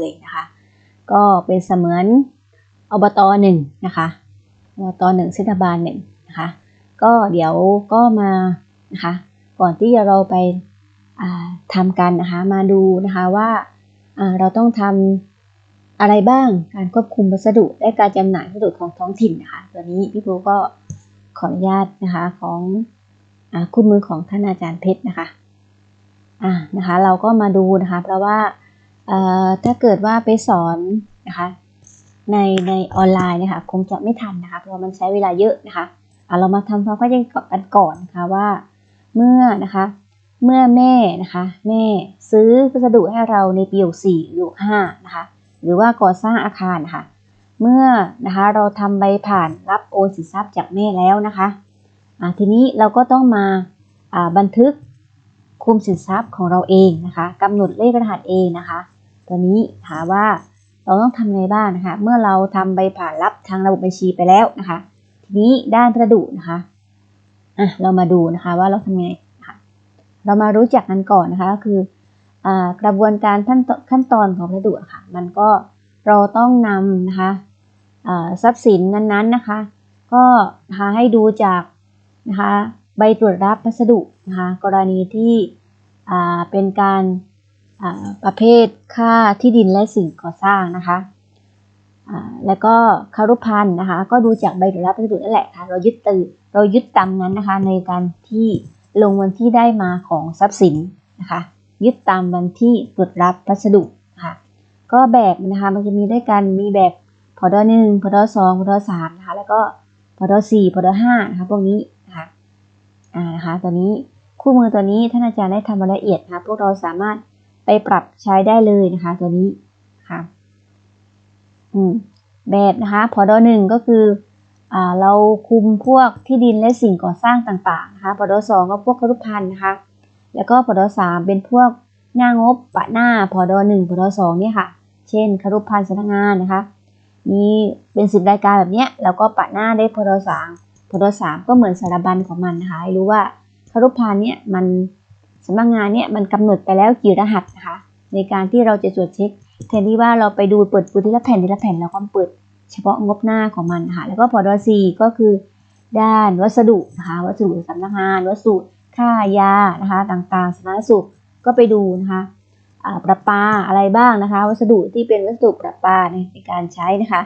เลยนะคะ ก็เป็นเสมือนอบตหนึ่งนะคะอบตหนึ่งเทศบาลหนึ่งนะคะ ก็เดี๋ยวก็มานะคะ ก่อนที่จะเราไปอ่าทำกันนะคะ มาดูนะคะว่าเราต้องทำอะไรบ้าง การควบคุมวัสดุและการจำหน่ายวัสดุของท้องถิ่นนะคะ ตัวนี้พี่ปูก็ขออนุญาตนะคะของอคุณมือของท่านอาจารย์เพชรนะคะอ่านะคะ เราก็มาดูนะคะ เพราะว่า ถ้าเกิดว่าไปสอนนะคะในในออนไลน์นะคะคงจะไม่ทันนะคะเพราะมันใช้เวลาเยอะนะคะะเรามาทำความเข้าใจกันก่อนนะคะว่าเมื่อนะคะเมื่อแม่นะคะแม่ซื้อวัสดุให้เราในปี64หรือ65นะคะหรือว่าก่อสร้างอาคารนะคะเมื่อนะคะเราทำใบผ่านรับโอนสินทรัพย์จากแม่แล้วนะคะอ่าทีนี้เราก็ต้องมาบันทึกคุมสินทรัพย์ของเราเองนะคะกำหนดเลขรหัสเองนะคะ ตัวนี้ถามว่าเราต้องทำไงบ้างนะคะ เมื่อเราทำใบผ่านรับทางระบบบัญชีไปแล้วนะคะ ทีนี้ด้านประดุนะคะอะเรามาดูนะคะว่าเราทำไงนะคะเรามารู้จักกันก่อนนะคะก็คืออกระบวนการขั้นตขั้นตอนของประดุะค่ะ มันก็เราต้องนำนะคะทรัพย์สินนั้นๆนะคะ ก็นะคะให้ดูจากนะคะใบตรวจรับพัสดุนะคะกรณีที่เป็นการ ประเภทค่าที่ดินและสิ่งก่อสร้างนะคะแล้วก็คารุพันธ์นะคะ ก็ดูจากใบตรวจรับพัสดุนั่นแหละค่ะเรายึดตือเรายึดตามนั้นนะคะ ในการที่ลงวันที่ได้มาของทรัพย์สินนะคะ ยึดตามวันที่ตรวจรับพัสดุนะคะก็แบบนะคะมันจะมีด้วยกันมีแบบพอดหนึ่งพอดสองพอดสามนะคะ แล้วก็พอดสี่พอดห้านะคะพวกนี้นะคะอ่านะคะตัวนี้คู่มือตัวนี้ท่านอาจารย์ได้ทำรายละเอียดนะคะพวกเราสามารถ ไปปรับใช้ได้เลยนะคะตัวนี้ค่ะอืมแบบนะคะพอดอหนึ่งก็คืออ่าเราคุมพวกที่ดินและสิ่งก่อสร้างต่างๆนะคะพอดอสองก็พวกครุพันธ์นะคะ แล้วก็พอดอสามเป็นพวกหน้างบปะหน้าพอดอหนึ่งพอดอสองเนี่ยค่ะ เช่นครุพันธ์สำนักงานนะคะมีเป็นสิบรายการแบบเนี้ยแล้วก็ปะหน้าได้พอดอสามพอดอสามก็เหมือนสารบัญของมันนะคะให้รู้ว่าครุพันธ์เนี่ยมัน สำนักงานเนี่ยมันกำหนดไปแล้วกี่รหัสนะคะ ในการที่เราจะตรวจเช็คแทนที่ว่าเราไปดูเปิดปูทีละแผ่นทีละแผ่นแล้วก็เปิดเฉพาะงบหน้าของมันนะคะแล้วก็พอดสี่ก็คือด้านวัสดุนะคะวัสดุสำนักงานวัสดุค่ายานะคะต่างๆสาธารณสุขก็ไปดูนะคะอ่าประปาอะไรบ้างนะคะ วัสดุที่เป็นวัสดุประปาในในการใช้นะคะ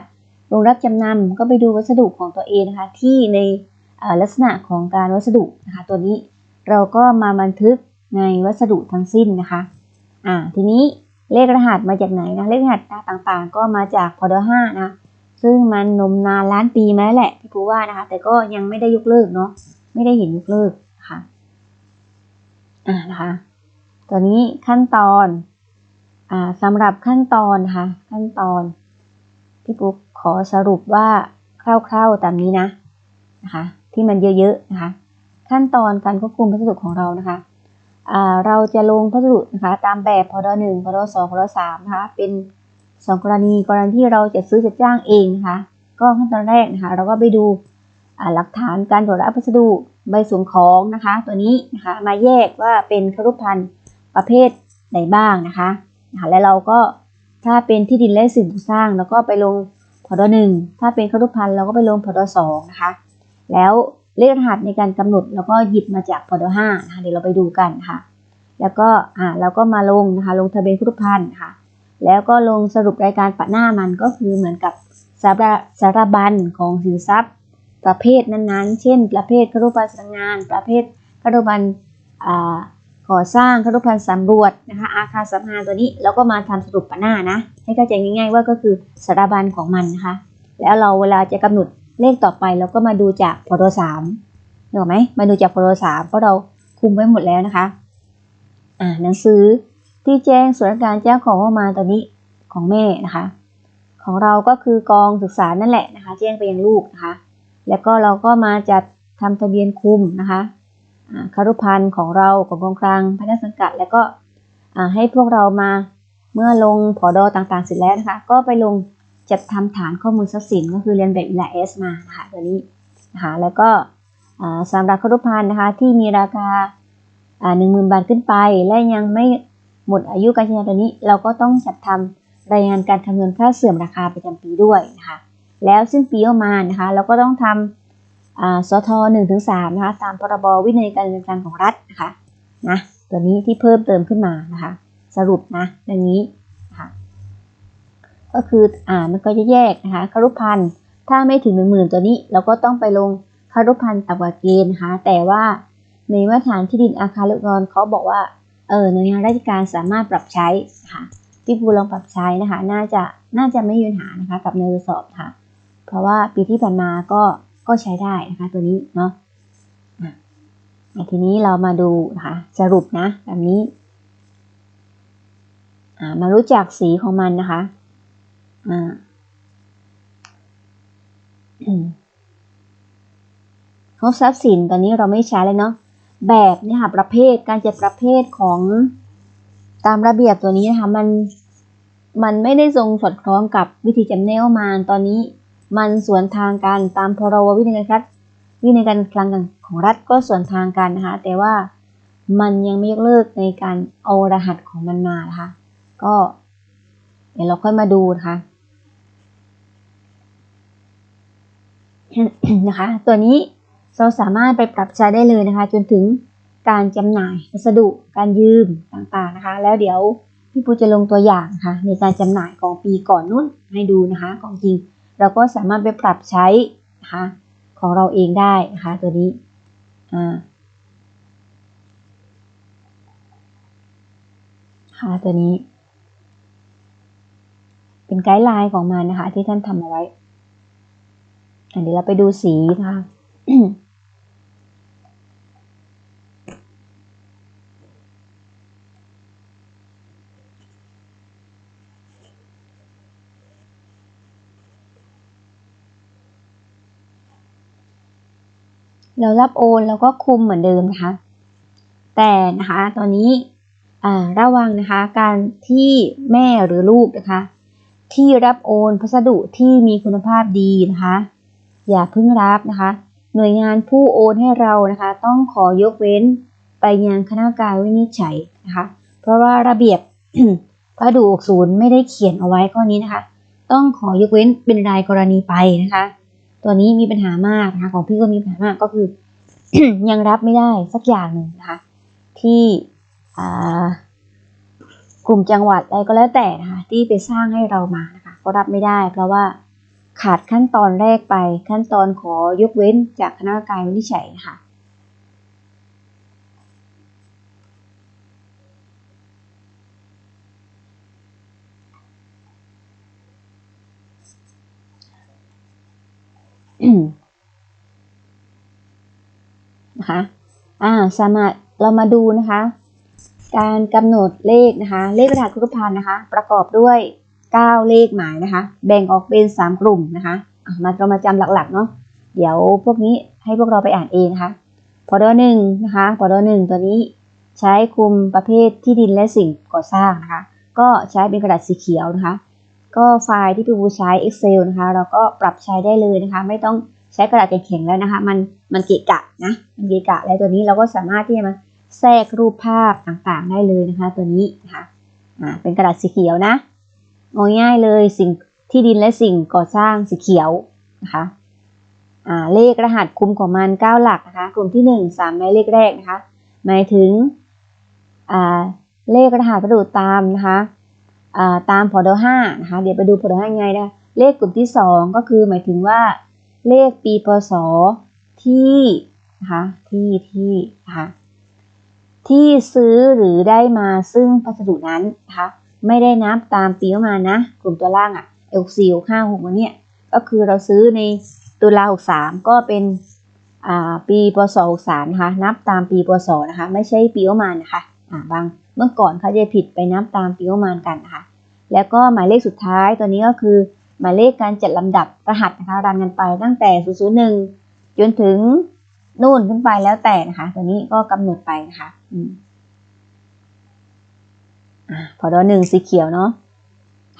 โรงรับจำนำก็ไปดูวัสดุของตัวเองนะคะที่ในลักษณะของการวัสดุนะคะตัวนี้ เราก็มาบันทึก ในวัสดุทั้งสิ้นนะคะ อ่า ทีนี้เลขรหัสมาจากไหนนะ เลขรหัสต่างๆ ก็มาจากพอดห้านะ ซึ่งมันนมนานล้านปีมาแล้วแหละพี่ปูว่านะคะ แต่ก็ยังไม่ได้ยกเลิกเนาะ ไม่ได้เห็นยกเลิกค่ะ อ่านะคะตัวนี้ขั้นตอน อ่าสำหรับขั้นตอนนะคะขั้นตอน พี่ปูขอสรุปว่าคร่าวๆตามนี้นะ นะคะ ที่มันเยอะๆนะคะ ขั้นตอนการควบคุมพัสดุของเรานะคะ เราจะลงพัสดุนะคะตามแบบพอดหนึ่งพอดสองพอดสามนะคะเป็นสองกรณีกรณีที่เราจะซื้อจะจ้างเองนะคะก็ขั้นตอนแรกนะคะเราก็ไปดูหลักฐานการตรวจรับพัสดุใบส่งของนะคะ ตัวนี้นะคะมาแยกว่าเป็นครุพันธ์ประเภทไหนบ้างนะคะนะคะแล้วเราก็ถ้าเป็นที่ดินและสิ่งปลูกสร้างเราก็ไปลงพอดหนึ่งถ้าเป็นครุพันธ์เราก็ไปลงพอดสองนะคะ แล้ว เลขรหัสในการกำหนดเราก็หยิบมาจากพอดห้านะคะเดี๋ยวเราไปดูกันค่ะ แล้วก็อ่าเราก็มาลงนะคะลงทะเบียนคุรุพันธ์ค่ะ แล้วก็ลงสรุปรายการปะหน้ามันก็คือเหมือนกับสารสารบัญของสินทรัพย์ ประเภทนั้นๆ เช่น ประเภทครุพันธ์สำนักงาน ประเภทครุพันธ์อ่าก่อสร้างครุพันธ์สำรวจนะคะอาคารสำนักงาตัวนี้เราก็มาทำสรุปปะหน้านะให้เข้าใจง่าย ๆ ว่าก็คือสารบัญของมันนะคะแล้วเราเวลาจะกำหนด เลขต่อไปเราก็มาดูจากพอดสามเห็นไหมมาดูจากพอดสามเพราะเราคุมไว้หมดแล้วนะคะ อ่าหนังสือที่แจ้งส่วนราชการแจ้งของออกมาตอนนี้ของแม่นะคะ ของเราก็คือกองศึกษานั่นแหละนะคะ แจ้งไปยังลูกนะคะ แล้วก็เราก็มาจัดทำทะเบียนคุมนะคะคารุพันธ์ของเราของกองกลางพนักสังกัด แล้วก็ให้พวกเรามาเมื่อลงผอดอต่างๆเสร็จแล้วนะคะ ก็ไปลง จัดทำฐานข้อมูลทรัพย์สินก็คือเรียนแบบอิลาเอสมานะคะตัวนี้นะคะแล้วก็สำหรับครุพันธ์นะคะที่มีราคาหนึ่งหมื่นบาทขึ้นไป และยังไม่หมดอายุการใช้งานตัวนี้ เราก็ต้องจัดทำรายงานการคำนวณค่าเสื่อมราคาประจำปีด้วยนะคะแล้วสิ้นปีประมาณนะคะเราก็ต้องทำอ่าสทหนึ่งถึงสามนะคะตามพรบวินัยการเงินการของรัฐนะคะนะตัวนี้ที่เพิ่มเติมขึ้นมานะคะ สรุปนะดังนี้ ก็คืออ่ามันก็จะแยกนะคะคารุพันธ์ถ้าไม่ถึงหนึ่งหมื่นตัวนี้ เราก็ต้องไปลงคารุพันธ์ต่ำกว่าเกณฑ์นะคะแต่ว่าในมาตรฐานที่ดินอาคารลูกนอนเขาบอกว่าเออหน่วยงานราชการสามารถปรับใช้นะคะพี่ปูลองปรับใช้นะคะ น่าจะน่าจะไม่มีปัญหานะคะกับในทดสอบค่ะ เพราะว่าปีที่ผ่านมาก็ก็ใช้ได้นะคะตัวนี้เนาะอะทีนี้เรามาดูนะคะสรุปนะแบบนี้อ่ามารู้จักสีของมันนะคะ อ่าอืมงบทรัพย์สินตอนนี้เราไม่ใช้เลยเนาะแบบเนี่ยค่ะประเภทการจัดประเภทของตามระเบียบตัวนี้นะคะมันมันไม่ได้ทรงสอดคล้องกับวิธีจำแนกมาตอนนี้ มันสวนทางกันตามพรบวินัยการคลังวินัยการคลังของรัฐก็สวนทางกันนะคะ แต่ว่ามันยังไม่ยกเลิกในการเอารหัสของมันมานะคะ ก็ เดี๋ยวเราค่อยมาดูนะคะ นะคะ ตัวนี้เราสามารถไปปรับใช้ได้เลยนะคะ จนถึงการจำหน่ายวัสดุการยืมต่างๆนะคะ แล้วเดี๋ยวพี่ปูจะลงตัวอย่างค่ะในการจำหน่ายของปีก่อนนู้นให้ดูนะคะ ของจริง เราก็สามารถไปปรับใช้นะคะของเราเองได้นะคะตัวนี้อ่าค่ะตัวนี้ เป็นไกด์ไลน์ของมันนะคะ ที่ท่านทำเอาไว้ เดี๋ยวเราไปดูสีนะคะเรารับโอนแล้วก็คุมเหมือนเดิมนะคะ แต่นะคะตอนนี้ระวังนะคะการที่แม่หรือลูกนะคะ ที่รับโอนพัสดุที่มีคุณภาพดีนะคะ อย่าเพิ่งรับนะคะ หน่วยงานผู้โอนให้เรานะคะ ต้องขอยกเว้นไปยังคณะกรรมการวินิจฉัยนะคะ เพราะว่าระเบียบพระดูศูนย์ไม่ได้เขียนเอาไว้ข้อนี้นะคะ ต้องขอยกเว้นเป็นรายกรณีไปนะคะ ตัวนี้มีปัญหามากนะคะของพี่ก็มีปัญหามากก็คือ ยังรับไม่ได้สักอย่างหนึ่งนะคะ ที่กลุ่มจังหวัดใดก็แล้วแต่นะคะที่ไปสร้างให้เรามานะคะ ก็รับไม่ได้เพราะว่า ขาดขั้นตอนแรกไป ขั้นตอนขอยกเว้นจากคณะกรรมการวินิจฉัยนะคะนะคะอ่าสามารถเรามาดูนะคะ การกำหนดเลขนะคะ เลขรหัสครุพันธ์นะคะ ประกอบด้วย 9 เลขหมายนะคะ แบ่งออกเป็น 3 กลุ่มนะคะมาเรามาจำหลักๆเนาะเดี๋ยวพวกนี้ให้พวกเราไปอ่านเองนะคะพอดหนึ่งนะคะพอดหนึ่งตัวนี้ใช้คุมประเภทที่ดินและสิ่งก่อสร้างนะคะ ก็ใช้เป็นกระดาษสีเขียวนะคะ ก็ไฟล์ที่พี่บูใช้ Excel นะคะ เราก็ปรับใช้ได้เลยนะคะ ไม่ต้องใช้กระดาษแข็งๆแล้วนะคะ มันมันเกะกะนะมันเกะกะแล้วตัวนี้เราก็สามารถที่จะมาแทรกรูปภาพต่างๆ ได้เลยนะคะ ตัวนี้นะคะอ่าเป็นกระดาษสีเขียวนะ เอาง่ายเลยสิ่งที่ดินและสิ่งก่อสร้างสีเขียวนะคะเลขรหัสคุมของมัน 9 หลักนะคะ กลุ่มที่ 1 3หมายเลขแรกนะคะหมายถึงเลขรหัสประดูตามนะคะาตามพอดห้านะคะเดี๋ยวไปดูพอดห้าไงนะเลขกลุ่มที่ 2 ก็คือหมายถึงว่าเลขปีพศที่นะคะที่ที่นะคะที่ซื้อหรือได้มาซึ่งพัสดุนั้นนะคะ ไม่ได้นับตามปีประมาณนะ กลุ่มตัวล่างอะ่ะ L 4 5 6วันเนี้ยก็คือเราซื้อในตุลา63ก็เป็นอ่าปีพศ63นะคะ นับตามปีพศนะคะ ไม่ใช่ปีประมาณนะคะอ่าบางเมื่อก่อนเขาจะผิดไปนับตามปีประมาณกันนะคะ แล้วก็หมายเลขสุดท้ายตัวนี้ก็คือหมายเลขการจัดลำดับรหัสนะคะรันกันไปตั้งแต่ 001 จนถึงนู่นขึ้นไปแล้วแต่นะคะ ตัวนี้ก็กำหนดไปนะคะอืม พอดอหนึ่งสีเขียวเนาะ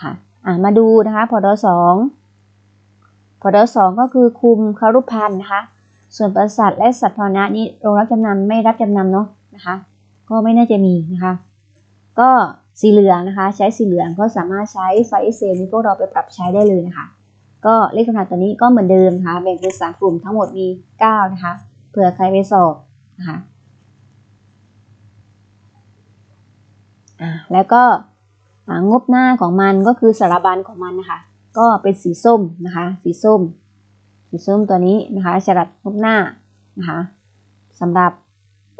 ค่ะอ่ามาดูนะคะพอดอสองพอดอสองก็คือคุมคารุพันธ์นะคะ ส่วนประสัตว์และสัตว์พนะนี้โรงรับจำนำไม่รับจำนำเนาะนะคะ ก็ไม่น่าจะมีนะคะ ก็สีเหลืองนะคะ ใช้สีเหลืองก็สามารถใช้ไฟล์ Excel นี้พวกเราไปปรับใช้ได้เลยนะคะ ก็เลขคำถามตัวนี้ก็เหมือนเดิมนะคะแบ่งเป็นสามกลุ่มทั้งหมดมี 9 นะคะเผื่อใครไปสอบนะคะ อ่าแล้วก็งบหน้าของมันก็คือสารบัญของมันนะคะ ก็เป็นสีส้มนะคะ สีส้ม สีส้มตัวนี้นะคะฉลัดงบหน้านะคะสำหรับ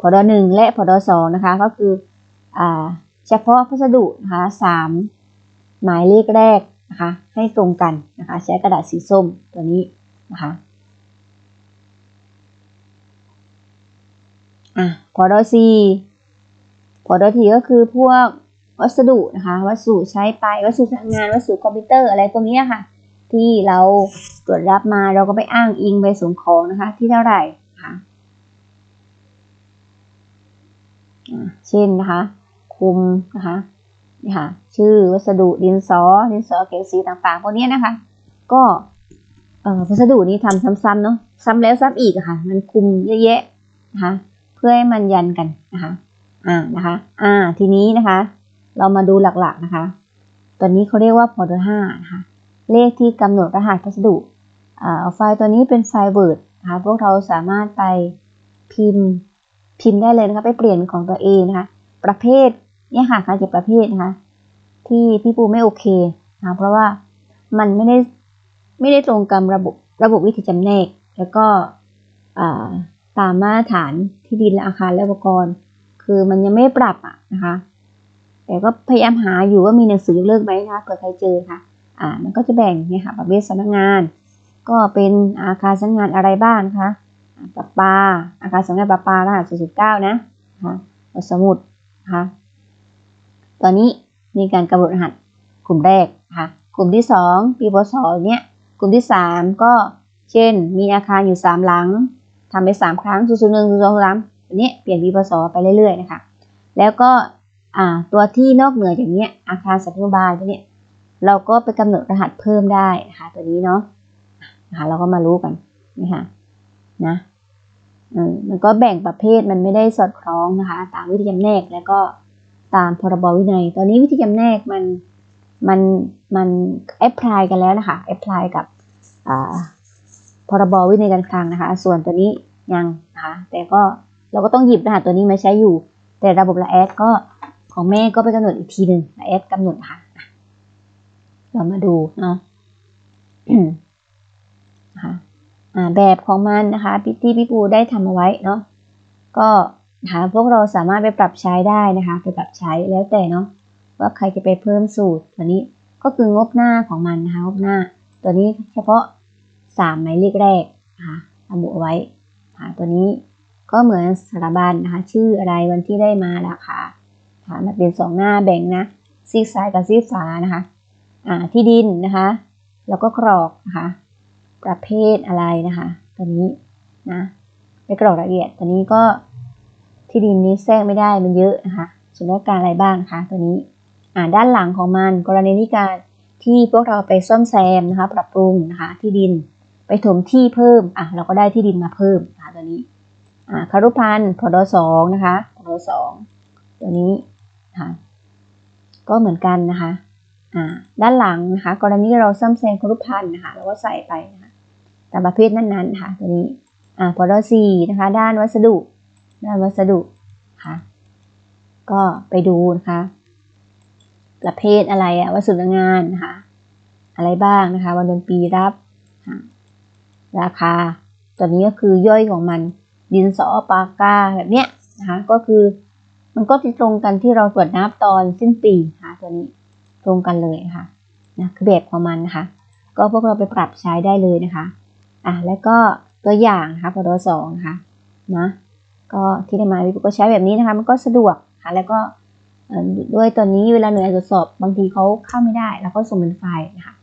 พอดหนึ่งและพอดสองนะคะก็คืออ่าเฉพาะพัสดุนะคะสามหมายเลขแรกนะคะให้ตรงกันนะคะใช้กระดาษสีส้มตัวนี้นะคะอะพอดสี่ พอดทีก็คือพวกวัสดุนะคะวัสดุใช้ไปวัสดุทำงานวัสดุคอมพิวเตอร์อะไรพวกนี้ค่ะ ที่เราตรวจรับมาเราก็ไปอ้างอิงไปส่งของนะคะที่เท่าไหร่นะคะอ่าเช่นนะคะคุมนะคะนี่ค่ะชื่อวัสดุดินสอดินสอเขียนสีต่างๆพวกนี้นะคะ ก็เอ่อวัสดุนี้ทำซ้ำๆเนาะซ้ำแล้วซ้ำอีกะค่ะ มันคุมเยอะแยะนะคะเพื่อให้มันยันกันนะคะ อ่านะคะ อ่า ทีนี้นะคะ เรามาดูหลักๆนะคะ ตัวนี้เขาเรียกว่าพอร์ตห้านะคะเลขที่กำหนดรหัสพัสดุอ่าไฟล์ตัวนี้เป็นไฟล์ Word นะคะพวกเราสามารถไปพิมพ์พิมพ์ได้เลยนะคะ ไปเปลี่ยนของตัวเองนะคะ ประเภทเนี่ยค่ะการเก็บประเภทนะคะ ที่พี่ปูไม่โอเคนะคะเพราะว่ามันไม่ได้ไม่ได้ตรงกับระบบระบบวิธีจำแนก แล้วก็อ่าตามมาตรฐานที่ดินและอาคารและอุปกรณ์ คือมันยังไม่ปรับอะนะคะ แต่ก็พยายามหาอยู่ว่ามีหนังสือยกเลิกไหมนะคะเผื่อใครเจอค่ะ อ่า มันก็จะแบ่งเนี่ยค่ะประเภทสำนักงาน ก็เป็นอาคารสำนักงานอะไรบ้างคะปลาปาอาคารสำนักงานปลาปารหัส49นะนะคะสมุดนะคะตอนนี้มีการกำหนดรหัสกลุ่มแรกค่ะกลุ่มที่ 2 ปีพศเนี่ยกลุ่มที่ 3 ก็เช่น มีอาคารอยู่ 3 หลังทำไป 3 ครั้ง0 0 1สาม ตัวนี้เปลี่ยนวีพศไปเรื่อยๆนะคะ แล้วก็ตัวที่นอกเหนืออย่างเนี้ยอาคารสัตยาบาลตัวเนี้เราก็ไปกำหนดรหัสเพิ่มได้นะคะตัวนี้เนาะนะคะเราก็มารู้กันนะคะนะมันก็แบ่งประเภทมันไม่ได้สอดคล้องนะคะ ตามวิธีจำแนกแล้วก็ตามพรบวินัย ตอนนี้วิธีจำแนกมันมันมันแอพพลายกันแล้วนะคะแอพพลายกับพรบวินัยการคลังนะคะ ส่วนตัวนี้ยังนะคะแต่ก็ เราก็ต้องหยิบรหัสตัวนี้มาใช้อยู่ แต่ระบบละแอดก็ของแม่ก็ไปกำหนดอีกทีหนึ่งละแอดกำหนดนะคะเรามาดูเนาะนะคะแบบของมันนะคะพี่ที่พี่ปูได้ทำเอาไว้เนาะก็นะคะพวกเราสามารถไปปรับใช้ได้นะคะ ไปปรับใช้แล้วแต่เนาะว่าใครจะไปเพิ่มสูตรตัวนี้ก็คืองบหน้าของมันนะคะงบหน้า ตัวนี้เฉพาะสามหมายเลขแรกนะคะระบุเอาไว้ตัวนี้ ก็เหมือนสารบัญนะคะ ชื่ออะไรวันที่ได้มาราคานะคะมันเป็นสองหน้าแบ่งนะซีกซ้ายกับซีกขวานะคะอ่าที่ดินนะคะ แล้วก็กรอกนะคะประเภทอะไรนะคะตัวนี้นะไปกรอกรายละเอียดตัวนี้ก็ที่ดินนี้แทรกไม่ได้มันเยอะนะคะส่วนราชการอะไรบ้างะคะตัวนี้อ่าด้านหลังของมันกรณีที่การที่พวกเราไปซ่อมแซมนะคะ ปรับปรุงนะคะที่ดินไปถมที่เพิ่มอะเราก็ได้ที่ดินมาเพิ่มนะคะตัวนี้ คารุพันธ์พดสองนะคะพดสองตัวนี้นะคะก็เหมือนกันนะคะอ่าด้านหลังนะคะ กรณีเราซ่อมแซมครุพันธ์นะคะเราก็ใส่ไปนะคะตามประเภทนั้นๆนะคะตัวนี้อ่าพอดสี่นะคะ ด้านวัสดุ ด้านวัสดุค่ะก็ไปดูนะคะ ประเภทอะไรอะวัสดุงานนะคะอะไรบ้างนะคะ วันเดือนปีรับ ราคา ตัวนี้ก็คือย่อยของมัน ดินสอปากกาแบบเนี้ยนะคะก็คือมันก็จะตรงกันที่เราตรวจนับตอนสิ้นปีค่ะตัวนี้ตรงกันเลยค่ะนะคือแบบของมันนะคะ ก็พวกเราไปปรับใช้ได้เลยนะคะอะแล้วก็ตัวอย่างนะคะพอตัวสองนะคะนะก็ที่ได้มาวิปก็ใช้แบบนี้นะคะ มันก็สะดวกค่ะแล้วก็ด้วยตอนนี้เวลาหน่วยตรวจสอบบางทีเขาเข้าไม่ได้ แล้วก็ส่งเป็นไฟล์นะคะ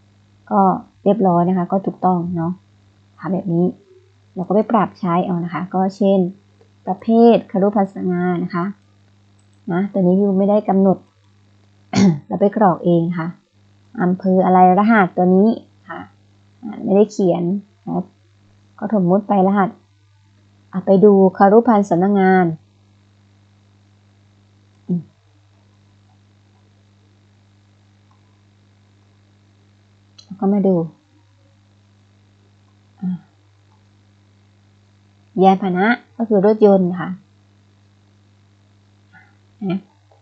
ก็เรียบร้อยนะคะ ก็ถูกต้องเนาะค่ะแบบนี้ เราก็ไปปรับใช้เอานะคะ ก็เช่น ประเภทคารุพัสงานะคะนะตัวนี้วิวไม่ได้กำหนด เราไปกรอกเองค่ะอำเภออะไรรหัสตัวนี้ค่ะไม่ได้เขียนนะก็สมมติไปรหัสไปดูคารุพันธ์สำนักงงานก็มาดู ยานพาหนะก็คือรถยนต์ค่ะนะ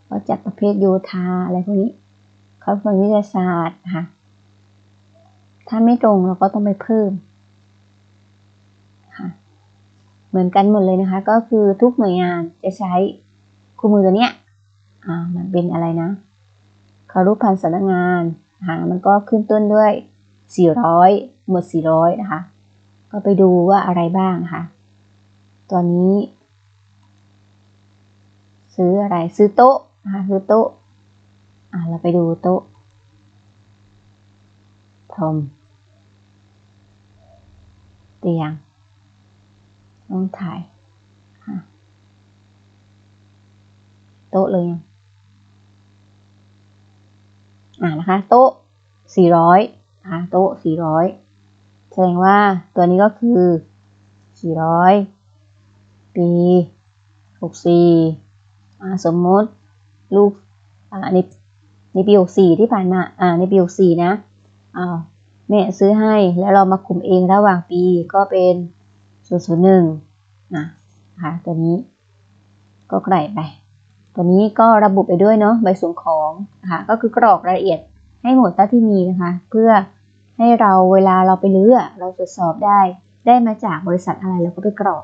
ก็จัดประเภทโยธาอะไรพวกนี้เขาเป็นวิทยาศาสตร์นะคะถ้าไม่ตรงเราก็ต้องไปเพิ่มค่ะ เหมือนกันหมดเลยนะคะ ก็คือทุกหน่วยงานจะใช้คู่มือตัวเนี้ย อ่า มันเป็นอะไรนะคารุพันธ์สำนักงานหามันก็ขึ้นต้นด้วย 400 หมด 400 นะคะ ก็ไปดูว่าอะไรบ้างนะคะ ตัวนี้ ซื้ออะไรซื้อโต๊ะนะคะซื้อโต๊ะอ่าเราไปดูโต๊ะพรมเตียงต้องถ่ายโต๊ะเลยยังอ่านะคะ โต๊ะ400นะคะโต๊ะ400แสดงว่าตัวนี้ก็คือ400 ปี64อ่สมมติลูกในในปี64ที่ผ่านมาในปี64นะแม่ซื้อให้แล้วเรามาคุมเองระหว่างปีก็เป็น001นะนะคะตัวนี้ก็ใส่ไป ตัวนี้ก็ระบุไปด้วยเนาะใบส่งของนะคะก็คือกรอกรายละเอียดให้หมดเท่าที่มีนะคะ เพื่อให้เราเวลาเราไปรื้ออะเราตรวจสอบได้ ได้มาจากบริษัทอะไรเราก็ไปกรอก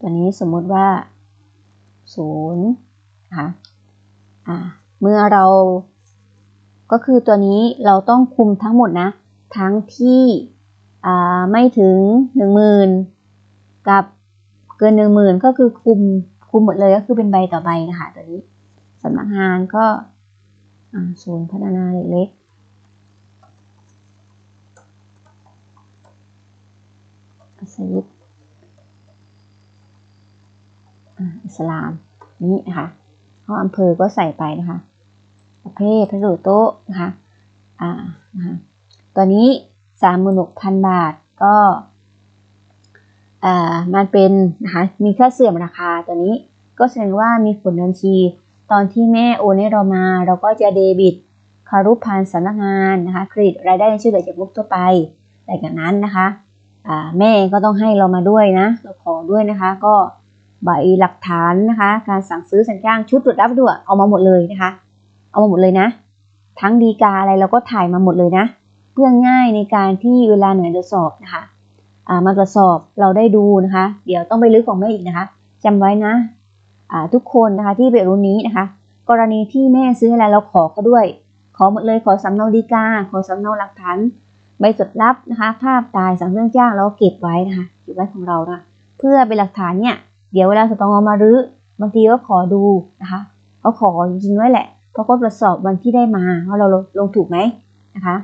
ตัวนี้สมมุติว่าศูนย์นะคะอ่าเมื่อเราก็คือตัวนี้เราต้องคุมทั้งหมดนะ ทั้งที่ไม่ถึงหนึ่งหมื่นกับเกินหนึ่งหมื่นก็คือคุมคุมหมดเลยก็คือเป็นใบต่อใบนะคะตัวนี้สำนักงานก็ศูนย์พัฒนาเด็กเล็กอัสยิด อิสลามนี่นะคะข้ออำเภอก็ใส่ไปนะคะ ประเภทพัสดุโต๊ะนะคะอ่านะคะตัวนี้สามหมื่นหกพันบาทก็อ่ามันเป็นนะคะมีค่าเสื่อมราคาตัวนี้ก็แสดงว่ามีผลบัญชี ตอนที่แม่โอนให้เรามา เราก็จะเดบิตคารุพันธ์สำนักงานนะคะเครดิตรายได้ในชื่อเหลือจากงบทั่วไปแต่จากนั้นนะคะแม่ก็ต้องให้เรามาด้วยนะเราขอด้วยนะคะ ก็ ใบหลักฐานนะคะ การสั่งซื้อสัญญางชุดตรวจรับด้วยเอามาหมดเลยนะคะ เอามาหมดเลยนะ ทั้งดีกาอะไรเราก็ถ่ายมาหมดเลยนะ เพื่อง่ายในการที่เวลาหน่วยตรวจสอบนะคะอ่ามาตรวจสอบเราได้ดูนะคะ เดี๋ยวต้องไปลึกของแม่อีกนะคะจำไว้นะอ่าทุกคนนะคะที่เป็นรุ่นนี้นะคะ กรณีที่แม่ซื้ออะไรเราขอเขาด้วย ขอหมดเลยขอสำเนาดีกาขอสำเนาหลักฐานใบจดรับนะคะ ภาพตายสั่งเรื่องจ้างเราเก็บไว้นะคะเก็บไว้ของเรานะเพื่อเป็นหลักฐานเนี่ย เดี๋ยวเวลาสตองเอามารื้อบางทีก็ขอดูนะคะเขาขอจริงๆไว้แหละเพราะก็ตรวจสอบวันที่ได้มาว่าเราลงถูกไหมนะคะ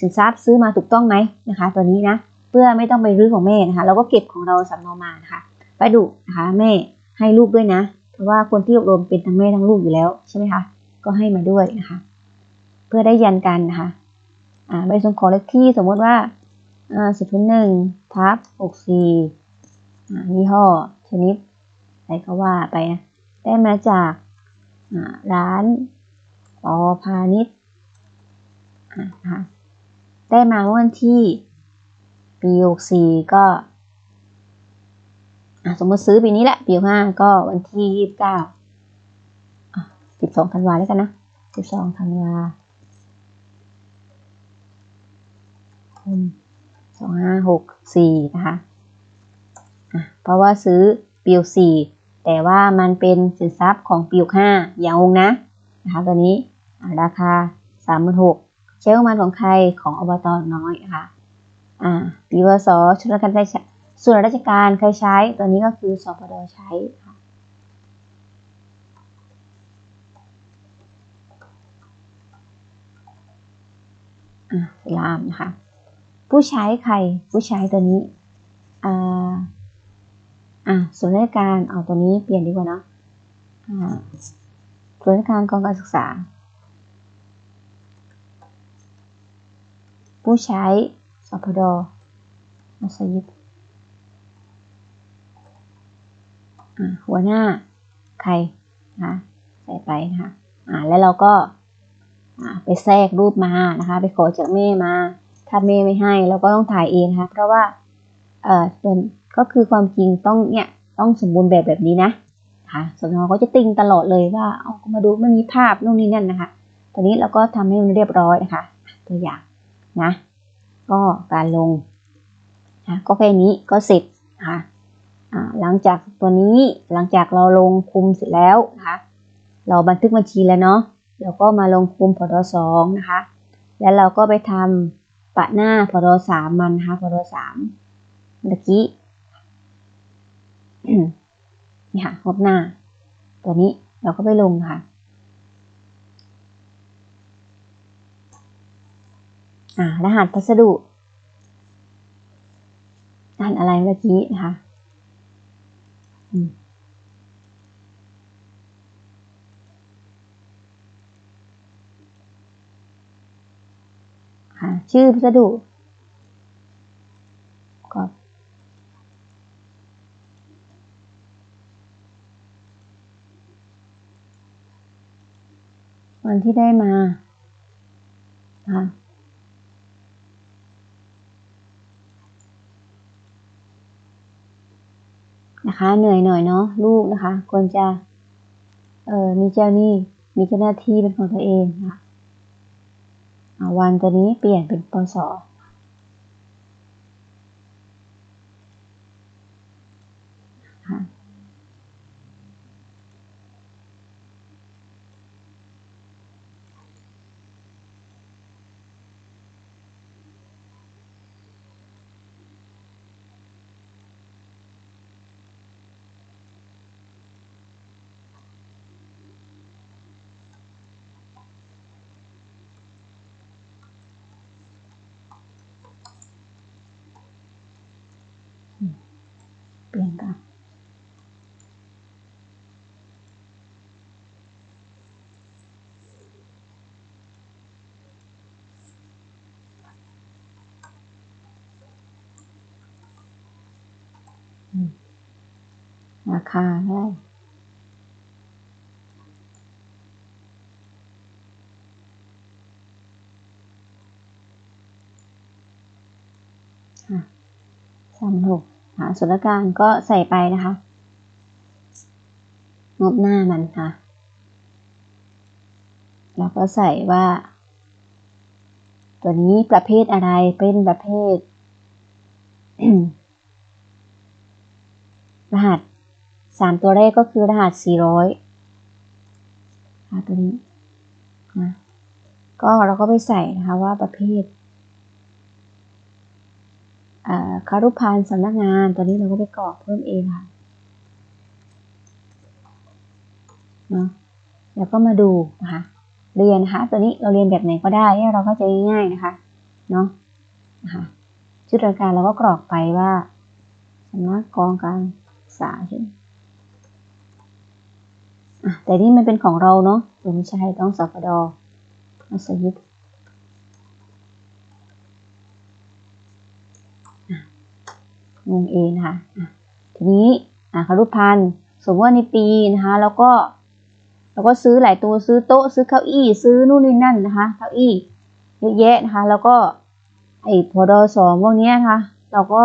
สินทรัพย์ซื้อมาถูกต้องไหมนะคะ ตัวนี้นะเพื่อไม่ต้องไปรื้อของแม่นะคะ เราก็เก็บของเราสำเนามานะคะไปดูนะคะแม่ให้ลูกด้วยนะ เพราะว่าคนที่อบรมเป็นทั้งแม่ทั้งลูกอยู่แล้วใช่ไหมคะก็ให้มาด้วยนะคะ เพื่อได้ยันกันนะคะอ่าใบส่งของเลขที่สมมติว่าอ่าสิบหนึ่งทับหกสี่อ่ายี่ห้อชนิด อะไรก็ว่าไปนะได้มาจากร้านปอพาณิชย์นะคะได้มาเมื่อวันที่ปีหกสี่ก็สมมติซื้อปีนี้แหละ ปีห้าก็วันที่ยี่สิบเก้าสิบสองธันวาแล้วกันนะสิบสองธันวาคมสองห้าหกสี่นะคะะเพราะว่าซื้อปีสี่ แต่ว่ามันเป็นสินทรัพย์ของปีห้าอย่างงนะนะคะตัวนี้ราคาสามหมื่นหกใช้ประมาณของใครของอบตน้อยะคะอ่าปีวสชุดราชการส่วนราชการเคยใช้ตัวนี้ก็คือสพดใช้ค่ะอ่าลามนะคะผู้ใช้ใครผู้ใช้ตัวนี้อ่า อะส่วนราชการเอาตัวนี้เปลี่ยนดีกว่าเนาะอ่าส่วนราชการกองการศึกษา ผู้ใช้สพดมัสยิดอ่าหัวหน้าใครนะคะใส่ไปนะคะอ่าแล้วเราก็อ่าไปแทรกรูปมานะคะ ไปขอจากแม่มา ถ้าแม่ไม่ให้เราก็ต้องถ่ายเองนะคะเพราะว่า เอ่อส่วนก็คือความจริงต้องเนี่ยต้องสมบูรณ์แบบแบบนี้นะค่ะสนเขาจะติงตลอดเลยว่าเอามาดูไม่มีภาพนู่นนี่นั่นนะคะ ตอนนี้เราก็ทำให้มันเรียบร้อยนะคะตัวอย่างนะ ก็การลงนะก็แค่นี้ก็เสร็จนะคะอ่าหลังจากตัวนี้หลังจากเราลงคุมเสร็จแล้วนะคะ เราบันทึกบัญชีแล้วเนาะเราก็มาลงคุมพอดสองนะคะ แล้วเราก็ไปทำปะหน้าพอดสามมันนะคะพอดสาม เมื่อกี้นี่ค่ะงบหน้า ตัวนี้เราก็ไปลงค่ะ อ่ารหัสพัสดุรหัสอะไรเมื่อกี้นะคะค่ะ ชื่อพัสดุก็ วันที่ได้มาค่ะนะคะ เหนื่อยหน่อยเนาะลูกนะคะ ควรจะ เอ่อ มีเจ้าหนี้ มีเจ้าหน้าที่เป็นของตัวเองค่ะวันตัวนี้เปลี่ยนเป็นปศ เปลี่ยนกันอืมราคาเท่าไหร่ค่ะสามหก หาส่วนกลางก็ใส่ไปนะคะ งบหน้ามันค่ะ แล้วก็ใส่ว่า ตัวนี้ประเภทอะไรเป็นประเภท รหัสสามตัวแรกก็คือรหัสสี่ร้อยค่ะตัวนี้นะก็เราก็ไปใส่นะคะว่าประเภท คารุพันธ์สำนักงานตัวนี้เราก็ไปกรอกเพิ่มเองค่ะเนาะแล้วก็มาดูนะคะเรียนนะคะตัวนี้เราเรียนแบบไหนก็ได้เราก็จะง่ายๆนะคะเนาะนะคะชื่อรายการเราก็กรอกไปว่าสำนักกองการศึกษาใช่ไหมอะแต่นี่มันเป็นของเราเนาะตัวไม่ใช่ต้องสปดมัสยิดอะ งงเองนะคะทีนี้คารุพันธ์สมมติว่าในปีนะคะแล้วก็เราก็ซื้อหลายตัวซื้อโต๊ะซื้อเก้าอี้ซื้อนู่นนี่นั่นนะคะเก้าอี้เยอะแยะนะคะ แล้วก็ไอ้พอดอสองพวกนี้นะคะ เราก็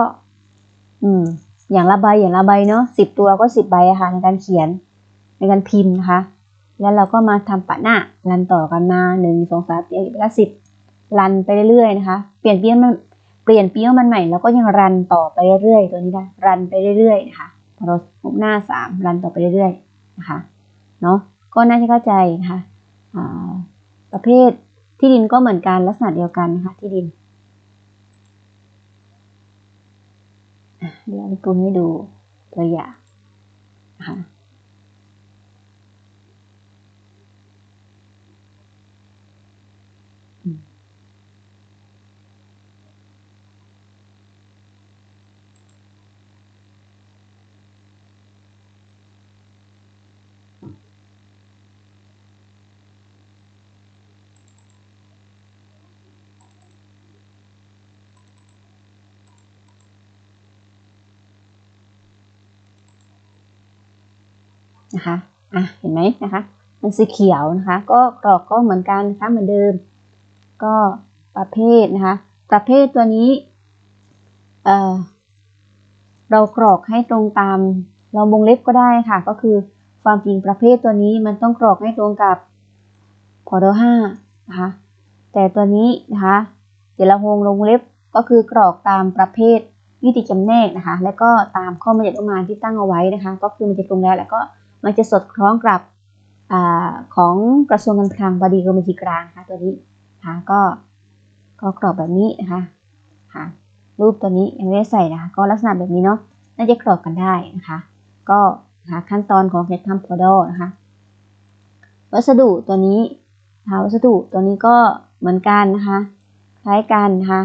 อืม อย่างละใบอย่างละใบเนาะสิบตัวก็สิบใบอะค่ะในการเขียนในการพิมพ์นะคะ แล้วเราก็มาทำปะหน้ารันต่อกันมาหนึ่งสองสามสี่แล้วสิบรันไปเรื่อยๆนะคะ เปลี่ยนเปี้ยนมัน เปลี่ยนเปี้ยมันใหม่แล้วก็ยังรันต่อไปเรื่อยๆ ตัวนี้ได้รันไปเรื่อยๆนะคะพอเราหน้าสามรันต่อไปเรื่อยๆนะคะเนาะก็น่าจะเข้าใจนะคะอ่าประเภทที่ดินก็เหมือนกันลักษณะเดียวกันนะคะที่ดินเดี๋ยวปูให้ดูตัวอย่างนะคะ นะคะอะเห็นไหมนะคะ มันสีเขียวนะคะ ก็กรอกก็เหมือนกันนะคะเหมือนเดิม ก็ประเภทนะคะ ประเภทตัวนี้เอ่อเรากรอกให้ตรงตาม เราวงเล็บก็ได้ค่ะ ก็คือความจริงประเภทตัวนี้มันต้องกรอกให้ตรงกับพอดห้านะคะแต่ตัวนี้นะคะเดี๋ยวเราวงลงเล็บก็คือกรอกตามประเภทวิธีจำแนกนะคะ แล้วก็ตามข้อบัญญัติประมาณที่ตั้งเอาไว้นะคะ ก็คือมันจะตรงแล้วแล้วก็ มันจะสอดคล้องกับอของกระทรวงการคลังบดีกรมบัญชีกลางนะคะตัวนี้นะคะก็ก็กรอกแบบนี้นะคะค่ะรูปตัวนี้ยังไม่ได้ใส่นะคะก็ลักษณะแบบนี้เนาะน่าจะกรอกกันได้นะคะก็นะคะขั้นตอนของการทำพอดนะคะวัสดุตัวนี้นะคะวัสดุตัวนี้ก็เหมือนกันนะคะคล้ายกันนะคะ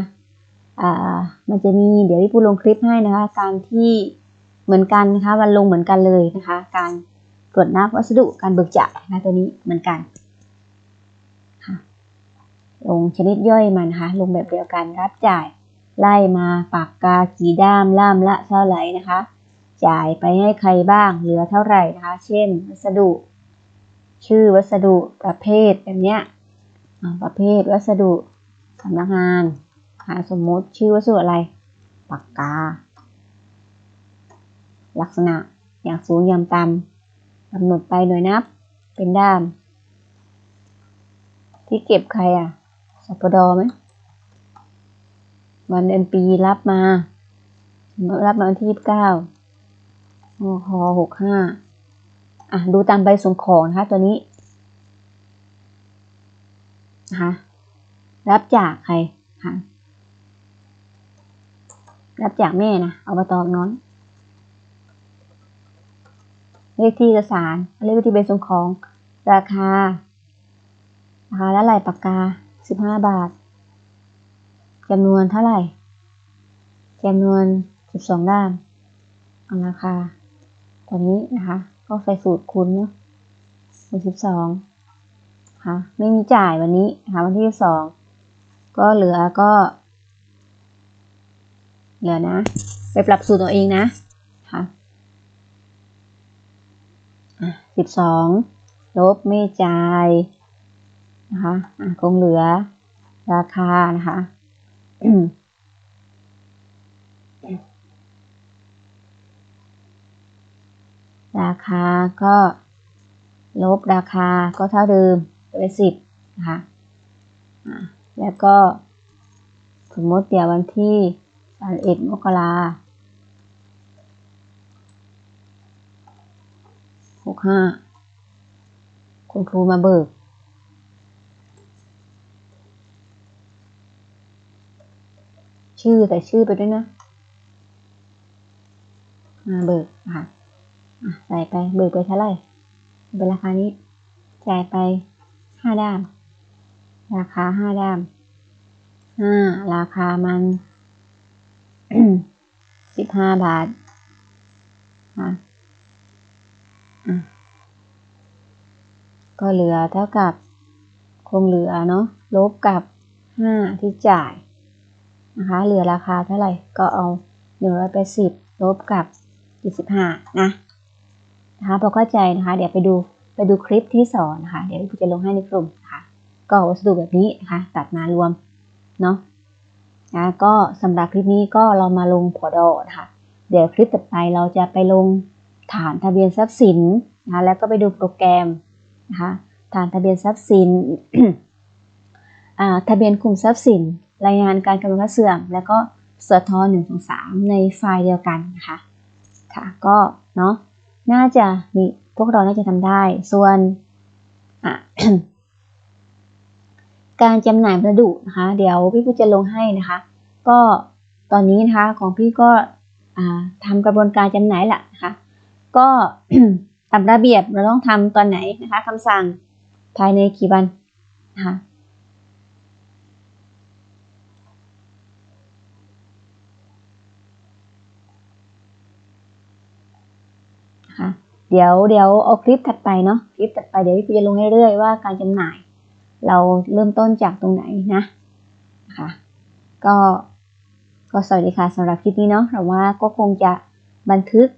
อ่ามันจะมีเดี๋ยวพี่ปูลงคลิปให้นะคะ การที่เหมือนกันนะคะวันลงเหมือนกันเลยนะคะ การ ตรวจนับวัสดุการเบิกจ่ายนะตัวนี้เหมือนกันค่ะลงชนิดย่อยมันนะคะ ลงแบบเดียวกันรับจ่าย ไล่มาปากกากี่ด้ามล่ามละเท่าไหร่นะคะ จ่ายไปให้ใครบ้างเหลือเท่าไหร่นะคะ เช่น วัสดุ ชื่อวัสดุประเภทแบบเนี้ยประเภทวัสดุสำนักงานค่ะสมมติชื่อวัสดุอะไรปากกา ลักษณะอย่างสูงอย่างต่ำ กำหนดไปหน่วยนับ เป็นด้าม ที่เก็บใครอะสปดไหมวันเดือนปีรับมา รับมาวันที่ยี่สิบเก้าโอ้โหหกห้าอะ ดูตามใบส่งของนะคะ ตัวนี้นะคะรับจากใครค่ะรับจากแม่นะเอามาตอน้อน เลขที่เอกสาร เลขที่ใบส่งของ ราคาราคาและลายปากกาสิบห้าบาทจำนวนเท่าไหร่จำนวนสิบสองด้ามเอาราคาตัวนี้นะคะ ก็ใส่สูตรคูณเนาะเป็นสิบสองค่ะไม่มีจ่ายวันนี้นะคะวันที่สองก็เหลือก็ เหลือนะ ไปปรับสูตรตัวเองนะค่ะ สิบสองลบไม่จ่ายนะคะคงเหลือราคานะคะราคาก็ลบราคาก็เท่าเดิมเป็นสิบนะคะแล้วก็สมมติเดี๋ยววันที่สามเอ็ดมกรา หกห้าคุณครูมาเบิก ชื่อแต่ชื่อไปด้วยนะ มาเบิกค่ะใส่ไปเบิกไปเท่าไหร่เป็นราคานี้ จ่ายไปห้าด้าม ราคาห้าด้ามห้าราคามันสิบห้าบาทค่ะ ก็เหลือเท่ากับคงเหลือเนาะลบกับห้าที่จ่ายนะคะเหลือราคาเท่าไหร่ก็เอาหนึ่งร้อยแปดสิบลบกับยี่สิบห้านะนะคะพอเข้าใจนะคะ เดี๋ยวไปดูไปดูคลิปที่สอนนะคะเดี๋ยวพี่จะลงให้ในกลุ่มนะคะก็วัสดุแบบนี้นะคะตัดมารวมเนาะนะก็สำหรับคลิปนี้ก็เรามาลงพอดอนะคะเดี๋ยวคลิปต่อไปเราจะไปลง ฐานทะเบียนทรัพย์สินนะแล้วก็ไปดูโปรแกรมนะคะฐานทะเบียนทรัพย์สินทะเบียนคุมทรัพย์สิน รายงานการกำหนดเสื่อม แล้วก็สทหนึ่งสองสามในไฟล์เดียวกันนะคะค่ะก็เนาะน่าจะมีพวกเราน่าจะทำได้ ส่วนการจำหน่ายวัสดุนะคะ เดี๋ยวพี่กูจะลงให้นะคะ ก็ตอนนี้นะคะของพี่ก็ทำกระบวนการจำหน่ายแหละนะคะ ก็ตามระเบียบเราต้องทำตอนไหนนะคะคำสั่งภายในกี่วันนะคะเดี๋ยวเดี๋ยวเอาคลิปถัดไปเนาะคลิปถัดไปเดี๋ยวพี่จะลงเรื่อยๆว่าการจำหน่าย เราเริ่มต้นจากตรงไหนนะค่ะก็ก็สวัสดีค่ะสำหรับคลิปนี้เนาะเราว่าก็คงจะบันทึก